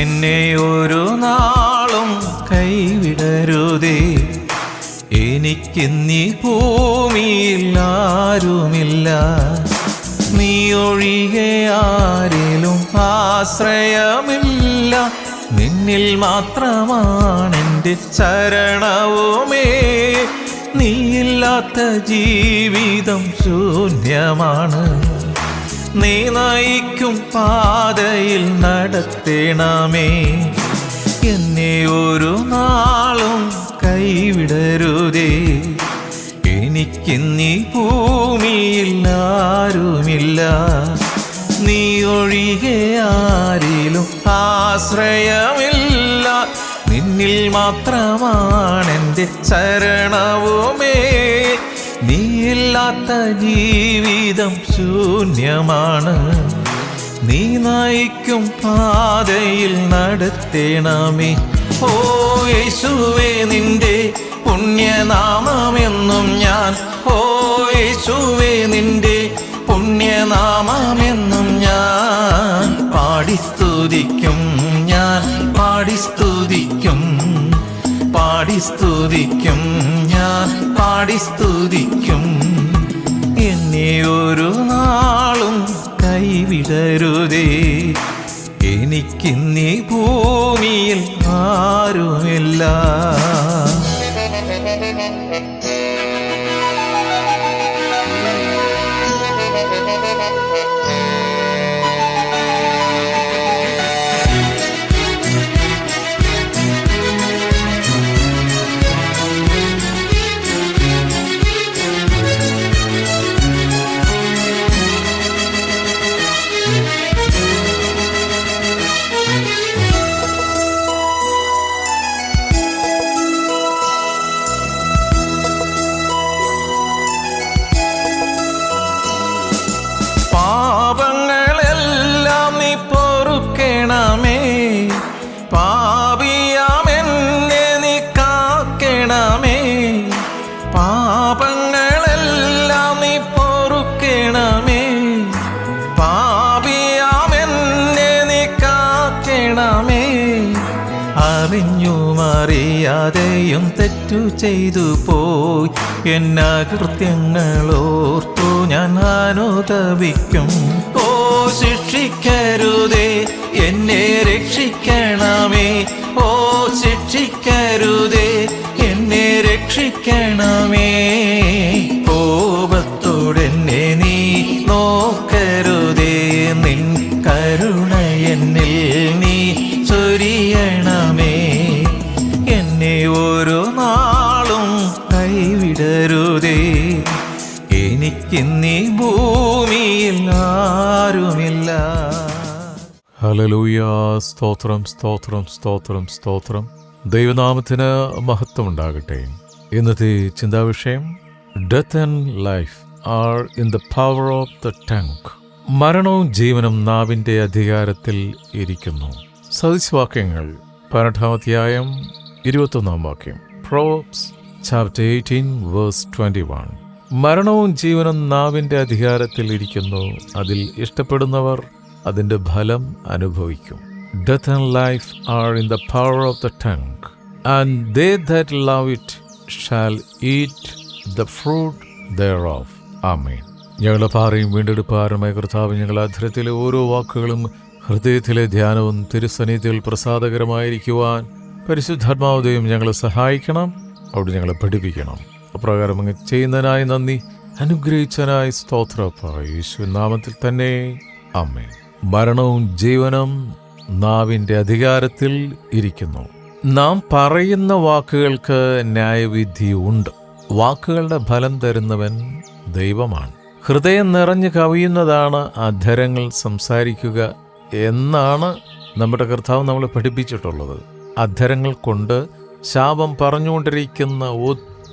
എന്നെ ഒരു നാളും കൈവിടരുതേ. എനിക്ക് നീ ആരുമില്ല നീ ഒഴികെ ആരിലും ആശ്രയമില്ല. നിന്നിൽ മാത്രമാണ് എന്റെ ചരണവുമേ. നീയില്ലാത്ത ജീവിതം ശൂന്യമാണ്. നീ നയിക്കും പാതയിൽ നടത്തേണമേ. എന്നെ ഒരു നാളും കൈവിടരുതേ. എനിക്കിന്നീ ഭൂമിയിൽ ആരുമില്ല. നീ ഒഴികെ ആരിലും ആശ്രയമില്ല. നിന്നിൽ മാത്രമാണെന്റെ ശരണവുമേ നീയില്ലാത്ത ജീവിതം ശൂന്യമാണ്. നീ നയിക്കും പാതയിൽ നടത്തേണമേ. ഓ യേശുവേ നിന്റെ പുണ്യനാമമെന്നും ഞാൻ. ഓ യേശുവേ നിന്റെ പുണ്യനാമമെന്നും ഞാൻ. പാടിസ്തുതിക്കും ഞാൻ പാടി സ്തുതിക്കും. പാടി സ്തുതിക്കും ഞാൻ പാടി സ്തുതിക്കും. എന്നെ ഒരു നാളും കൈവിടരുതേ. എനിക്കിന്നീ ഭൂമിയിൽ ആരുമില്ല. അറിയാതെയും തെറ്റു ചെയ്തു പോയി. എന്നാ കൃത്യങ്ങളോർത്തു ഞാൻ ആനോദവിക്കും ഓ ശിക്ഷിക്കരുതേ എന്നെ രക്ഷിക്കണമേ. ഓ ശിക്ഷിക്കരുതേ എന്നെ രക്ഷിക്കണമേ. കോപത്തോടെന്നെ നീ നോക്കരുതേ. എനിക്കിന്നീ ഭൂമിയിൽ ആരുമില്ല. ഹലലൂയ സ്തോത്രം സ്തോത്രം സ്തോത്രം സ്തോത്രം. ദൈവനാമത്തിന് മഹത്വമുണ്ടാകട്ടെ. ഇന്നത്തെ ചിന്താവിഷയം death and life are in the power of the tongue മരണവും ജീവനും നാവിന്റെ അധികാരത്തിൽ ഇരിക്കുന്നു. സദൃശവാക്യങ്ങൾ പതിനെട്ടാമധ്യായം ഇരുപത്തൊന്നാം വാക്യം. Proverbs chapter eighteen verse twenty one മരണവും ജീവനും നാവിന്റെ അധികാരത്തിൽ ഇരിക്കുന്നു. അതിൽ ഇഷ്ടപ്പെടുന്നവർ അതിന്റെ ഫലം അനുഭവിക്കും. Death and life are in the power of the tongue and they that love it shall eat the fruit thereof ആമേൻ ഞങ്ങളുടെ പാറയും വീണ്ടെടുപ്പാറുമായ കർത്താവ് ഞങ്ങളുടെ അധരത്തിലെ ഓരോ വാക്കുകളും ഹൃദയത്തിലെ ധ്യാനവും തിരുസന്നിധിയിൽ പ്രസാദകരമായിരിക്കുവാൻ പരിശുദ്ധാത്മാവതയും ഞങ്ങളെ സഹായിക്കണം അവിടെ ഞങ്ങളെ പഠിപ്പിക്കണം. അപ്രകാരം അങ്ങ് ചെയ്യുന്നതിനായി നന്ദി. അനുഗ്രഹിച്ചനായി സ്തോത്രപ്പ യേശു നാമത്തിൽ തന്നെ. അമ്മേ മരണവും ജീവനും നാവിന്റെ അധികാരത്തിൽ ഇരിക്കുന്നു. നാം പറയുന്ന വാക്കുകൾക്ക് ന്യായവിധി ഉണ്ട്. വാക്കുകളുടെ ഫലം തരുന്നവൻ ദൈവമാണ്. ഹൃദയം നിറഞ്ഞു കവിയുന്നതാണ് അധരങ്ങൾ സംസാരിക്കുക എന്നാണ് നമ്മുടെ കർത്താവ് നമ്മളെ പഠിപ്പിച്ചിട്ടുള്ളത്. അധരങ്ങൾ കൊണ്ട് ശാപം പറഞ്ഞുകൊണ്ടിരിക്കുന്ന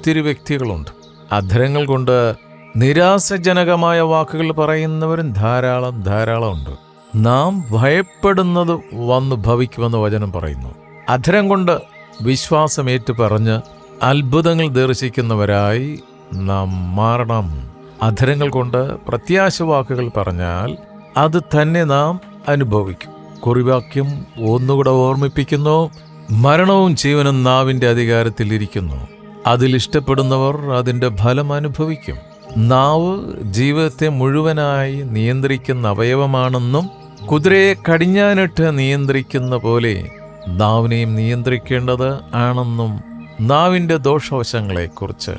ഒത്തിരി വ്യക്തികളുണ്ട്. അധരങ്ങൾ കൊണ്ട് നിരാശജനകമായ വാക്കുകൾ പറയുന്നവരും ധാരാളം ധാരാളം ഉണ്ട്. നാം ഭയപ്പെടുന്നത് വന്നു ഭവിക്കുമെന്ന് വചനം പറയുന്നു. അധരം കൊണ്ട് വിശ്വാസം ഏറ്റു പറഞ്ഞ് അത്ഭുതങ്ങൾ ദർശിക്കുന്നവരായി നാം മാറണം. അധരങ്ങൾ കൊണ്ട് പ്രത്യാശ വാക്കുകൾ പറഞ്ഞാൽ അത് തന്നെ നാം അനുഭവിക്കും. കുറിവാക്യം ഒന്നുകൂടെ ഓർമ്മിപ്പിക്കുന്നു. മരണവും ജീവനും നാവിന്റെ അധികാരത്തിലിരിക്കുന്നു അതിൽ അതിന്റെ ഫലം അനുഭവിക്കും. നാവ് ജീവിതത്തെ മുഴുവനായി നിയന്ത്രിക്കുന്ന അവയവമാണെന്നും കുതിരയെ കടിഞ്ഞാനിട്ട് നിയന്ത്രിക്കുന്ന പോലെ നാവിനെയും നിയന്ത്രിക്കേണ്ടത് ആണെന്നും നാവിന്റെ ദോഷവശങ്ങളെക്കുറിച്ച്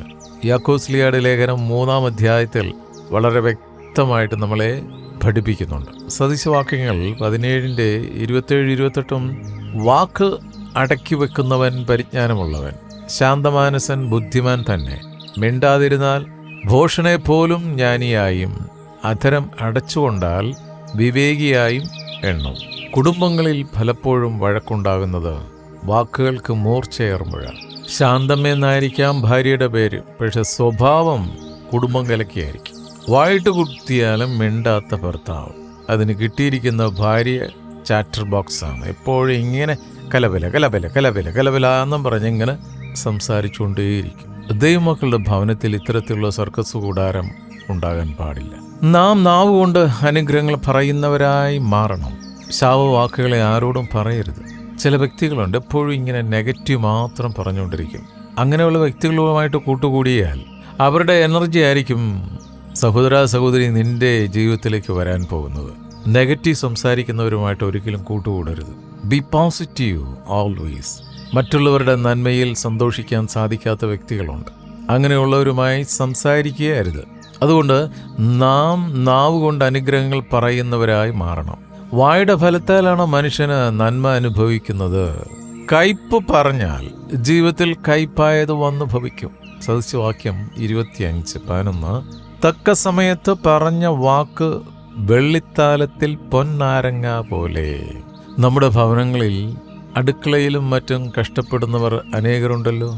യാക്കോസ്ലിയാട് ലേഖനം മൂന്നാം അധ്യായത്തിൽ വളരെ വ്യക്തമായിട്ട് നമ്മളെ പഠിപ്പിക്കുന്നുണ്ട്. സദൃശവാക്യങ്ങൾ പതിനേഴിന്റെ ഇരുപത്തേഴ് ഇരുപത്തെട്ടും വാക്ക് അടക്കി വെക്കുന്നവൻ പരിജ്ഞാനമുള്ളവൻ. ശാന്തമാനസൻ ബുദ്ധിമാൻ തന്നെ. മിണ്ടാതിരുന്നാൽ ഭോഷനെ പോലും ജ്ഞാനിയായും അധരം അടച്ചുകൊണ്ടാൽ വിവേകിയായും എണ്ണും. കുടുംബങ്ങളിൽ പലപ്പോഴും വഴക്കുണ്ടാകുന്നത് വാക്കുകൾക്ക് മൂർച്ചയേറുമ്പോഴാണ് ശാന്തമെന്നായിരിക്കാം ഭാര്യയുടെ പേര് പക്ഷെ സ്വഭാവം കുടുംബം കലക്കിയായിരിക്കും. വായിട്ട് കുത്തിയാലും മിണ്ടാത്ത ഭർത്താവ്. അതിന് കിട്ടിയിരിക്കുന്ന ഭാര്യ ചാറ്റർ ബോക്സാണ്. എപ്പോഴും ഇങ്ങനെ കലബല കലബല കലബല കലബല എന്നും പറഞ്ഞിങ്ങനെ സംസാരിച്ചുകൊണ്ടേയിരിക്കും. ദൈവമക്കളുടെ ഭവനത്തിൽ ഇത്തരത്തിലുള്ള സർക്കസ് കൂടാരം ഉണ്ടാകാൻ പാടില്ല. നാം നാവ് കൊണ്ട് അനുഗ്രഹങ്ങൾ പറയുന്നവരായി മാറണം. ശാവവാക്കുകളെ ആരോടും പറയരുത്. ചില വ്യക്തികളുണ്ട് എപ്പോഴും ഇങ്ങനെ നെഗറ്റീവ് മാത്രം പറഞ്ഞുകൊണ്ടിരിക്കും. അങ്ങനെയുള്ള വ്യക്തികളുമായിട്ട് കൂട്ടുകൂടിയാൽ അവരുടെ എനർജി ആയിരിക്കും സഹോദര സഹോദരി നിന്റെ ജീവിതത്തിലേക്ക് വരാൻ പോകുന്നത്. നെഗറ്റീവ് സംസാരിക്കുന്നവരുമായിട്ട് ഒരിക്കലും കൂട്ടുകൂടരുത്. ബി പോസിറ്റീവ് ഓൾവേസ് മറ്റുള്ളവരുടെ നന്മയിൽ സന്തോഷിക്കാൻ സാധിക്കാത്ത വ്യക്തികളുണ്ട്. അങ്ങനെയുള്ളവരുമായി സംസാരിക്കുകയരുത്. അതുകൊണ്ട് നാം നാവ് കൊണ്ട് അനുഗ്രഹങ്ങൾ പറയുന്നവരായി മാറണം. വായുടെ ഫലത്താലാണ് മനുഷ്യന് നന്മ അനുഭവിക്കുന്നത്. കയ്പ് പറഞ്ഞാൽ ജീവിതത്തിൽ കയ്പായത് വന്നു ഭവിക്കും. സദസ്യവാക്യം ഇരുപത്തിയഞ്ച് പതിനൊന്ന്. തക്ക സമയത്ത് പറഞ്ഞ വാക്ക് വെള്ളിത്താലത്തിൽ പൊന്നാരങ്ങ പോലെ. നമ്മുടെ ഭവനങ്ങളിൽ അടുക്കളയിലും മറ്റും കഷ്ടപ്പെടുന്നവർ അനേകരുണ്ടല്ലോ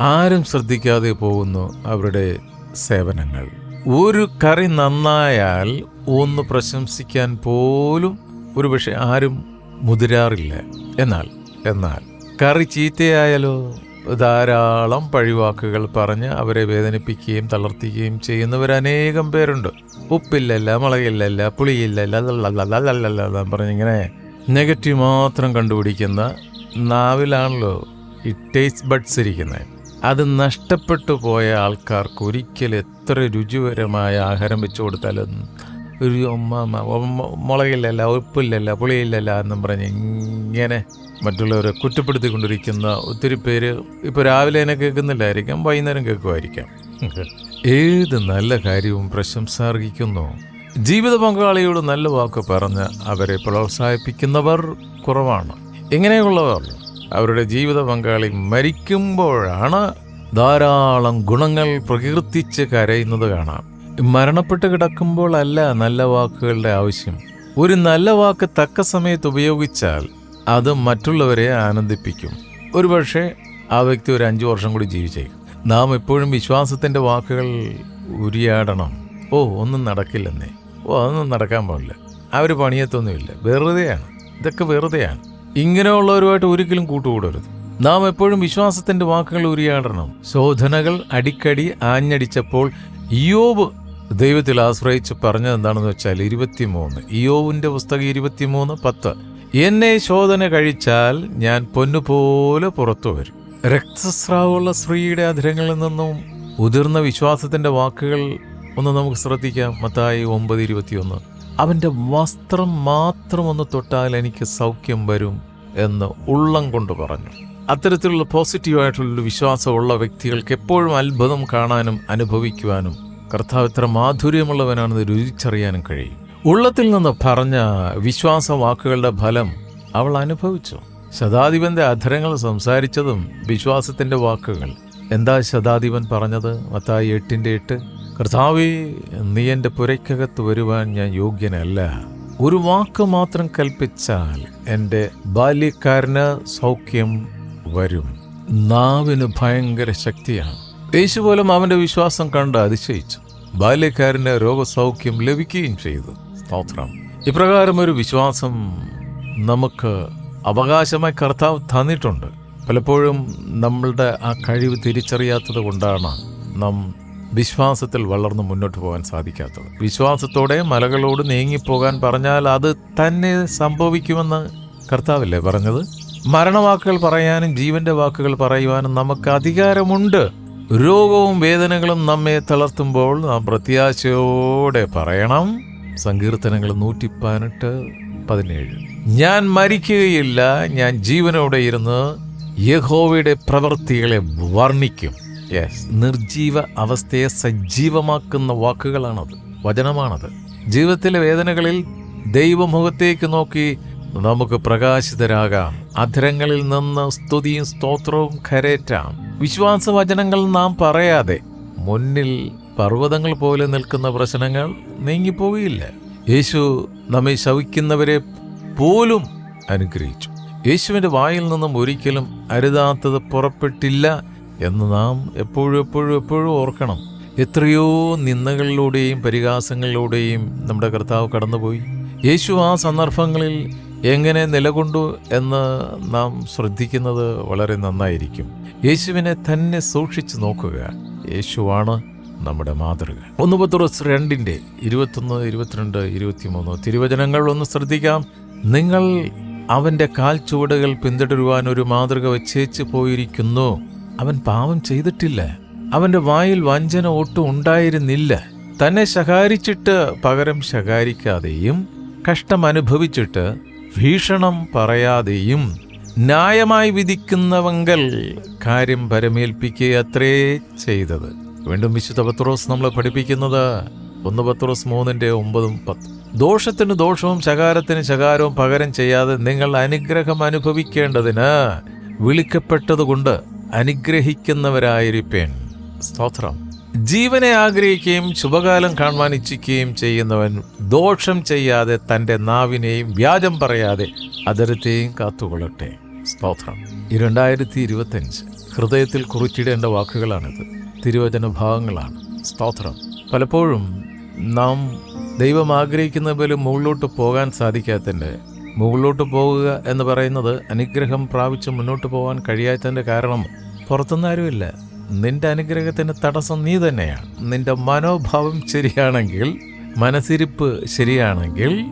ആരും ശ്രദ്ധിക്കാതെ പോകുന്നു അവരുടെ സേവനങ്ങൾ ഒരു കറി നന്നായാൽ ഒന്ന് പ്രശംസിക്കാൻ പോലും ഒരുപക്ഷെ ആരും മുതിരാറില്ല എന്നാൽ എന്നാൽ കറി ചീത്തയായാലോ ധാരാളം പഴിവാക്കുകൾ പറഞ്ഞ് അവരെ വേദനിപ്പിക്കുകയും തളർത്തുകയും ചെയ്യുന്നവർ അനേകം പേരുണ്ട് ഉപ്പില്ലല്ല മുളകില്ലല്ല പുളിയില്ലല്ല പറഞ്ഞിങ്ങനെ നെഗറ്റീവ് മാത്രം കണ്ടുപിടിക്കുന്ന നാവിലാണല്ലോ ഈ ടേസ്റ്റ് ബഡ്സ് ഇരിക്കുന്നത്. അത് നഷ്ടപ്പെട്ടു പോയ ആൾക്കാർക്ക് ഒരിക്കലും എത്ര രുചികരമായ ആഹാരം വെച്ചു കൊടുത്താലും ഒരു മുളകില്ലല്ല ഉപ്പില്ലല്ല പുളിയില്ലല്ല എന്നും പറഞ്ഞ് ഇങ്ങനെ മറ്റുള്ളവരെ കുറ്റപ്പെടുത്തിക്കൊണ്ടിരിക്കുന്ന ഒത്തിരി പേര് ഇപ്പോൾ രാവിലെ തന്നെ കേൾക്കുന്നില്ലായിരിക്കാം വൈകുന്നേരം കേൾക്കുമായിരിക്കാം. ഏത് നല്ല കാര്യവും പ്രശംസ അർഹിക്കുന്നു ജീവിത പങ്കാളിയോട് നല്ല വാക്ക് പറഞ്ഞ് അവരെ പ്രോത്സാഹിപ്പിക്കുന്നവർ കുറവാണ്. ഇങ്ങനെയുള്ളവർ അവരുടെ ജീവിത പങ്കാളി മരിക്കുമ്പോഴാണ് ധാരാളം ഗുണങ്ങൾ പ്രകീർത്തിച്ച് കരയുന്നത് കാണാം. മരണപ്പെട്ട് കിടക്കുമ്പോൾ അല്ല നല്ല വാക്കുകളുടെ ആവശ്യം. ഒരു നല്ല വാക്ക് തക്ക സമയത്ത് ഉപയോഗിച്ചാൽ അത് മറ്റുള്ളവരെ ആനന്ദിപ്പിക്കും. ഒരുപക്ഷെ ആ വ്യക്തി ഒരു അഞ്ചു വർഷം കൂടി ജീവിച്ചേക്കും. നാം എപ്പോഴും വിശ്വാസത്തിന്റെ വാക്കുകൾ ഉരിയാടണം. ഓ ഒന്നും നടക്കില്ലെന്നേ. ഓ അതൊന്നും നടക്കാൻ പാടില്ല. അവർ പണിയത്തൊന്നുമില്ല. വെറുതെയാണ്. ഇതൊക്കെ വെറുതെയാണ്. ഇങ്ങനെയുള്ളവരുമായിട്ട് ഒരിക്കലും കൂട്ടുകൂടരുത്. നാം എപ്പോഴും വിശ്വാസത്തിന്റെ വാക്കുകൾ ഉരിയാടണം. ശോധനകൾ അടിക്കടി ആഞ്ഞടിച്ചപ്പോൾ ഇയോബ് ദൈവത്തിൽ ആശ്രയിച്ച് പറഞ്ഞത് എന്താണെന്ന് വെച്ചാൽ ഇരുപത്തിമൂന്ന്. ഇയോവിന്റെ പുസ്തകം ഇരുപത്തിമൂന്ന് പത്ത്. എന്നെ ശോധന കഴിച്ചാൽ ഞാൻ പൊന്നുപോലെ പുറത്തു വരും. രക്തസ്രാവമുള്ള സ്ത്രീയുടെ അധരങ്ങളിൽ നിന്നും ഉതിർന്ന വിശ്വാസത്തിന്റെ വാക്കുകൾ ഒന്ന് നമുക്ക് ശ്രദ്ധിക്കാം. മത്തായി ഒമ്പത് ഇരുപത്തിയൊന്ന്. അവന്റെ വസ്ത്രം മാത്രം ഒന്ന് തൊട്ടാൽ എനിക്ക് സൗഖ്യം വരും എന്ന് ഉള്ളം കൊണ്ട് പറഞ്ഞു. അത്തരത്തിലുള്ള പോസിറ്റീവായിട്ടുള്ളൊരു വിശ്വാസമുള്ള വ്യക്തികൾക്ക് എപ്പോഴും അത്ഭുതം കാണാനും അനുഭവിക്കുവാനും കർത്താവ് എത്ര മാധുര്യമുള്ളവനാണെന്ന് രുചിച്ചറിയാനും കഴിയും. ഉള്ളത്തിൽ നിന്ന് പറഞ്ഞ വിശ്വാസ വാക്കുകളുടെ ഫലം അവൾ അനുഭവിച്ചു. ശതാധിപന്റെ അധരങ്ങൾ സംസാരിച്ചതും വിശ്വാസത്തിന്റെ വാക്കുകൾ. എന്താ ശതാധിപൻ പറഞ്ഞത്? മത്തായി എട്ടിന്റെ എട്ട്. കർത്താവേ നീ എന്റെ പുരയ്ക്കകത്ത് വരുവാൻ ഞാൻ യോഗ്യനല്ല. ഒരു വാക്ക് മാത്രം കൽപ്പിച്ചാൽ എന്റെ ബാല്യക്കാരന് സൗഖ്യം വരും. നാവിന് ഭയങ്കര ശക്തിയാണ്. യേശു പോലും അവന്റെ വിശ്വാസം കണ്ട് അതിശയിച്ചു. ബാല്യക്കാരന് രോഗസൗഖ്യം ലഭിക്കുകയും ചെയ്തു. സ്തോത്രം. ഇപ്രകാരം ഒരു വിശ്വാസം നമുക്ക് അവകാശമായി കർത്താവ് തന്നിട്ടുണ്ട്. പലപ്പോഴും നമ്മളുടെ ആ കഴിവ് തിരിച്ചറിയാത്തത് കൊണ്ടാണ് നാം വിശ്വാസത്തിൽ വളർന്ന് മുന്നോട്ട് പോകാൻ സാധിക്കാത്തത്. വിശ്വാസത്തോടെ മലകളോട് നീങ്ങിപ്പോകാൻ പറഞ്ഞാൽ അത് തന്നെ സംഭവിക്കുമെന്ന് കർത്താവില്ലേ പറഞ്ഞത്? മരണവാക്കുകൾ പറയാനും ജീവന്റെ വാക്കുകൾ പറയുവാനും നമുക്ക് അധികാരമുണ്ട്. രോഗവും വേദനകളും നമ്മെ തളർത്തുമ്പോൾ നാം പ്രത്യാശയോടെ പറയണം. സങ്കീർത്തനങ്ങൾ നൂറ്റി പതിനെട്ട് പതിനേഴ്. ഞാൻ മരിക്കുകയില്ല ഞാൻ ജീവനോടെ ഇരുന്ന് യഹോവയുടെ പ്രവൃത്തികളെ വർണിക്കും. നിർജീവ അവസ്ഥയെ സജീവമാക്കുന്ന വാക്കുകളാണത്. വചനമാണത്. ജീവിതത്തിലെ വേദനകളിൽ ദൈവമുഖത്തേക്ക് നോക്കി നമുക്ക് പ്രകാശിതരാകാം. അധരങ്ങളിൽ നിന്ന് സ്തുതിയും സ്തോത്രവും കരേറ്റാം. വിശ്വാസവചനങ്ങൾ നാം പറയാതെ മുന്നിൽ പർവതങ്ങൾ പോലെ നിൽക്കുന്ന പ്രശ്നങ്ങൾ നീങ്ങിപ്പോവുകയില്ല യേശു നമ്മെ ശവിക്കുന്നവരെ പോലും അനുഗ്രഹിച്ചു. യേശുവിന്റെ വായിൽ നിന്നും ഒരിക്കലും അരുതാത്തത് പുറപ്പെട്ടില്ല എന്ന് നാം എപ്പോഴും എപ്പോഴും എപ്പോഴും ഓർക്കണം. എത്രയോ നിന്ദകളിലൂടെയും പരിഹാസങ്ങളിലൂടെയും നമ്മുടെ കർത്താവ് കടന്നുപോയി. യേശു ആ സന്ദർഭങ്ങളിൽ എങ്ങനെ നിലകൊണ്ടു എന്ന് നാം ശ്രദ്ധിക്കുന്നത് വളരെ നന്നായിരിക്കും. യേശുവിനെ തന്നെ സൂക്ഷിച്ചു നോക്കുക. യേശുവാണ് നമ്മുടെ മാതൃക. ഒന്ന് പത്തുറസ് രണ്ടിന്റെ ഇരുപത്തൊന്ന് ഇരുപത്തിരണ്ട് ഇരുപത്തിമൂന്ന് തിരുവചനങ്ങൾ ഒന്ന് ശ്രദ്ധിക്കാം. നിങ്ങൾ അവന്റെ കാൽ ചുവടുകൾ പിന്തുടരുവാൻ ഒരു മാതൃക വച്ചേച്ച് പോയിരിക്കുന്നു. അവൻ പാവം ചെയ്തിട്ടില്ല. അവന്റെ വായിൽ വഞ്ചന ഒട്ടും ഉണ്ടായിരുന്നില്ല. തന്നെ ശകാരിച്ചിട്ട് പകരം ശകാരിക്കാതെയും കഷ്ടം അനുഭവിച്ചിട്ട് ഭീഷണം പറയാതെയും ന്യായമായി വിധിക്കുന്നവങ്കൽ കാര്യം പരമേൽപ്പിക്കുക അത്രേ ചെയ്തത്. വീണ്ടും വിശുദ്ധ പത്രോസ് നമ്മളെ പഠിപ്പിക്കുന്നത് ഒന്ന് പത്രോസ് മൂന്നിന്റെ ഒമ്പതും പത്ത്. ദോഷത്തിന് ദോഷവും ശകാരത്തിന് ശകാരവും പകരം ചെയ്യാതെ നിങ്ങൾ അനുഗ്രഹം അനുഭവിക്കേണ്ടതിന് വിളിക്കപ്പെട്ടതുകൊണ്ട് അനുഗ്രഹിക്കുന്നവരായിരിപ്പേൻ. സ്തോത്രം. ജീവനെ ആഗ്രഹിക്കുകയും ശുഭകാലം കാണുവാൻ ഇച്ഛിക്കുകയും ചെയ്യുന്നവൻ ദോഷം ചെയ്യാതെ തന്റെ നാവിനെയും വ്യാജം പറയാതെ അതരത്തെയും കാത്തുകൊള്ളട്ടെ. സ്തോത്രം. രണ്ടായിരത്തി ഇരുപത്തഞ്ച് ഹൃദയത്തിൽ കുറിച്ചിടേണ്ട വാക്കുകളാണിത്. തിരുവചന ഭാഗങ്ങളാണ്. സ്തോത്രം. പലപ്പോഴും നാം ദൈവം ആഗ്രഹിക്കുന്ന പോലെ മുകളിലോട്ട് പോകാൻ സാധിക്കാത്തതിന്റെ മുകളിലോട്ട് പോകുക എന്ന് പറയുന്നത് അനുഗ്രഹം പ്രാപിച്ച് മുന്നോട്ട് പോകാൻ കഴിയാത്തതിന്റെ കാരണം പുറത്തുനിന്ന് ആരുമില്ല. നിന്റെ അനുഗ്രഹത്തിന് തടസ്സം നീ തന്നെയാണ്. നിന്റെ മനോഭാവം ശരിയാണെങ്കിൽ മനസ്സിരിപ്പ് ശരിയാണെങ്കിൽ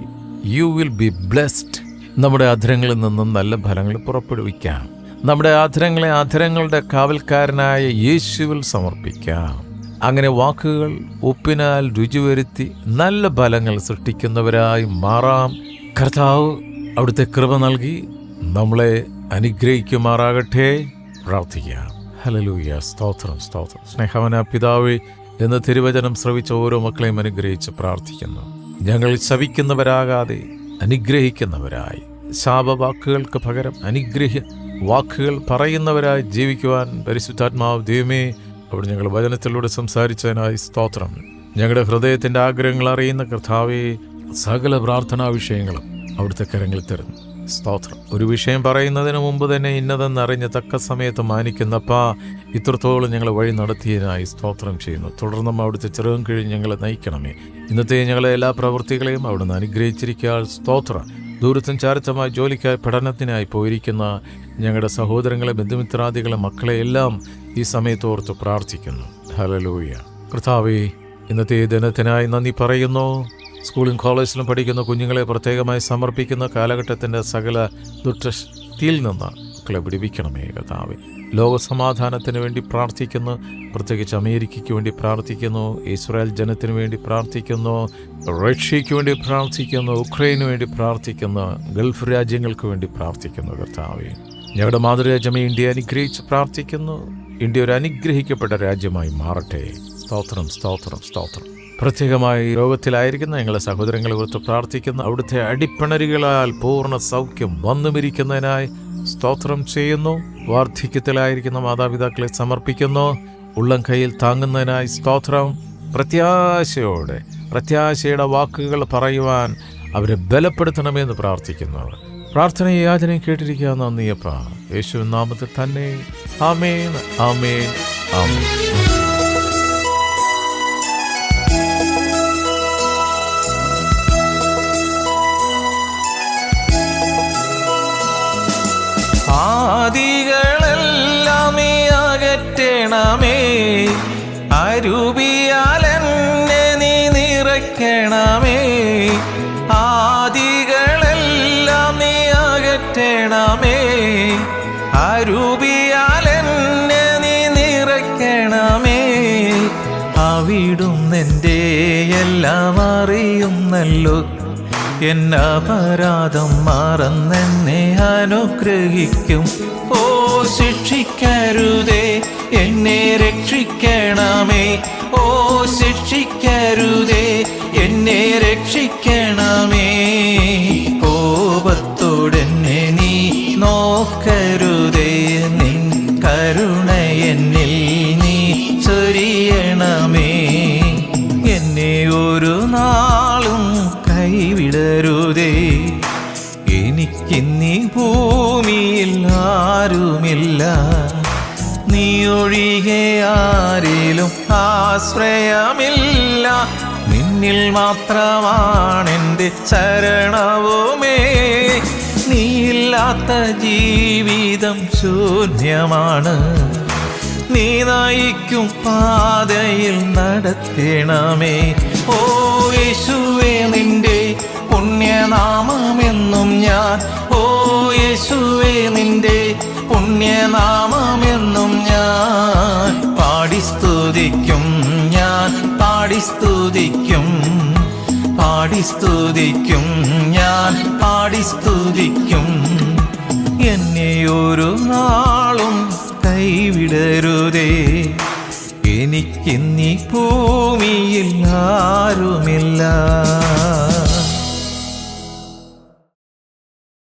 യു വിൽ ബി ബ്ലെസ്ഡ് നമ്മുടെ അധരങ്ങളിൽ നിന്നും നല്ല ഫലങ്ങൾ പുറപ്പെടുവിക്കാം. നമ്മുടെ ആധരങ്ങളെ ആധരങ്ങളുടെ കാവൽക്കാരനായ യേശുവിൽ സമർപ്പിക്കാം. അങ്ങനെ വാക്കുകൾ ഉപ്പിനാൽ രുചി വരുത്തി നല്ല ഫലങ്ങൾ സൃഷ്ടിക്കുന്നവരായി മാറാം. കർത്താവ് അവിടുത്തെ കൃപ നൽകി നമ്മളെ അനുഗ്രഹിക്കുമാറാകട്ടെ പ്രാർത്ഥിക്കാം. ഹലലൂയ സ്തോത്രം സ്തോത്രം. സ്നേഹവന പിതാവേ എന്ന തിരുവചനം ശ്രവിച്ച ഓരോ മക്കളെയും അനുഗ്രഹിച്ച് പ്രാർത്ഥിക്കുന്നു. ഞങ്ങൾ ശവിക്കുന്നവരാകാതെ അനുഗ്രഹിക്കുന്നവരായി. ശാപവാക്കുകൾക്ക് പകരം അനുഗ്രഹ വാക്കുകൾ പറയുന്നവരായി ജീവിക്കുവാൻ പരിശുദ്ധാത്മാവ് ദൈവമേ അവിടെ ഞങ്ങൾ വചനത്തിലൂടെ സംസാരിച്ചതിനായി സ്തോത്രം. ഞങ്ങളുടെ ഹൃദയത്തിന്റെ ആഗ്രഹങ്ങൾ അറിയുന്ന കർത്താവെ സകല പ്രാർത്ഥനാ വിഷയങ്ങളും അവിടുത്തെ കരങ്ങളിൽ തരുന്നു സ്തോത്രം. ഒരു വിഷയം പറയുന്നതിന് മുമ്പ് തന്നെ ഇന്നതെന്നറിഞ്ഞ് തക്ക സമയത്ത് മാനിക്കുന്നപ്പാ ഇത്രത്തോളം ഞങ്ങൾ വഴി നടത്തിയതിനായി സ്തോത്രം ചെയ്യുന്നു. തുടർന്നും അവിടുത്തെ ചെറുകം കിഴിഞ്ഞ് ഞങ്ങളെ നയിക്കണമേ. ഇന്നത്തെ ഞങ്ങളെ എല്ലാ പ്രവൃത്തികളെയും അവിടുന്ന് അനുഗ്രഹിച്ചിരിക്കാൻ സ്തോത്രം. ദൂരത്തും ചാരിത്തമായി ജോലിക്കായി പഠനത്തിനായി പോയിരിക്കുന്ന ഞങ്ങളുടെ സഹോദരങ്ങളെ ബന്ധുമിത്രാദികളെ മക്കളെ എല്ലാം ഈ സമയത്തോർത്ത് പ്രാർത്ഥിക്കുന്നു. ഹലലൂയ കർത്താവേ ഇന്നത്തെ ദിനത്തിനായി നന്ദി പറയുന്നു. സ്കൂളും കോളേജിലും പഠിക്കുന്ന കുഞ്ഞുങ്ങളെ പ്രത്യേകമായി സമർപ്പിക്കുന്ന കാലഘട്ടത്തിന്റെ സകല ദുഷ്ടയിൽ നിന്ന് മക്കളെ പിടിപ്പിക്കണമേ കഥാവെ ലോകസമാധാനത്തിന് വേണ്ടി പ്രാർത്ഥിക്കുന്നു. പ്രത്യേകിച്ച് അമേരിക്കയ്ക്ക് വേണ്ടി പ്രാർത്ഥിക്കുന്നു. ഇസ്രായേൽ ജനത്തിന് വേണ്ടി പ്രാർത്ഥിക്കുന്നു. റഷ്യയ്ക്ക് വേണ്ടി പ്രാർത്ഥിക്കുന്നു. ഉക്രൈന് വേണ്ടി പ്രാർത്ഥിക്കുന്നു. ഗൾഫ് രാജ്യങ്ങൾക്ക് വേണ്ടി പ്രാർത്ഥിക്കുന്നു കർത്താവെ. ഞങ്ങളുടെ മാതൃരാജ്യമേ ഇന്ത്യ അനുഗ്രഹിച്ച് പ്രാർത്ഥിക്കുന്നു. ഇന്ത്യ ഒരു അനുഗ്രഹിക്കപ്പെട്ട രാജ്യമായി മാറട്ടെ. സ്തോത്രം സ്തോത്രം സ്തോത്രം. പ്രത്യേകമായി രോഗത്തിലായിരിക്കുന്ന ഞങ്ങളുടെ സഹോദരങ്ങളെ കുറിച്ച് പ്രാർത്ഥിക്കുന്ന. അവിടുത്തെ അടിപ്പിണരുകളാൽ പൂർണ സൗഖ്യം വന്നുമിരിക്കുന്നതിനായി സ്തോത്രം ചെയ്യുന്നു. വാർദ്ധക്യത്തിലായിരിക്കുന്ന മാതാപിതാക്കളെ സമർപ്പിക്കുന്നു. ഉള്ളം കയ്യിൽ താങ്ങുന്നതിനായി സ്തോത്രം. പ്രത്യാശയോടെ പ്രത്യാശയുടെ വാക്കുകൾ പറയുവാൻ അവരെ ബലപ്പെടുത്തണമെന്ന് പ്രാർത്ഥിക്കുന്നു പ്രാർത്ഥന യാചനയും കേട്ടിരിക്കുക നന്ദിയപ്പ. യേശു നാമത്തിൽ തന്നെ. ആമേൻ ആമേൻ ആമേൻ. ആദികളെല്ലാമേ എന്നെ നീ നിറയ്ക്കണമേ. ആദികളെല്ലാം നീ അകറ്റണമേ. അരുവിയാൽ എന്നെ നീ നിറയ്ക്കണമേ. അവിടുന്നെന്റെ എല്ലാം അറിയുന്നല്ലോ. എന്നപരാധം മറന്നെന്നെ അനുഗ്രഹിക്കും. ഓ ശിക്ഷിക്കരുതേ. എന്നെ രക്ഷിക്കണമേ. ഓ ശിക്ഷിക്കരുതേ. എന്നെ രക്ഷിക്കണമേ. കോപത്തോടെന്നെ നീ നോക്കരുതേ. നിൻ കരുണ എന്നിൽ നീ ചൊരിയണമേ. എന്നെ ഒരു നാളും കൈവിടരുതേ. എനിക്കിന്നീ ഭൂമിയിൽ ആരുമില്ല. നീ ഒഴികെ ആരിലും ആശ്രയമില്ല. നിന്നിൽ മാത്രമാണെന്റെ ശരണവുമേ നീയില്ലാത്ത ജീവിതം ശൂന്യമാണ്. നീ നയിക്കും പാതയിൽ നടത്തണമേ. ഓ യേശുവേ നിന്റെ പുണ്യനാമമെന്നും ഞാൻ ഓ യേശുവേ നിന്റെ പുണ്യനാമമെന്നും ഞാൻ പാടി സ്തുതിക്കും ഞാൻ പാടി സ്തുതിക്കും പാടി സ്തുതിക്കും ഞാൻ പാടി സ്തുതിക്കും എന്നെ ഒരു നാളും കൈവിടരുതേ എനിക്കിന്നീ ഭൂമിയിൽ ആരുമില്ല.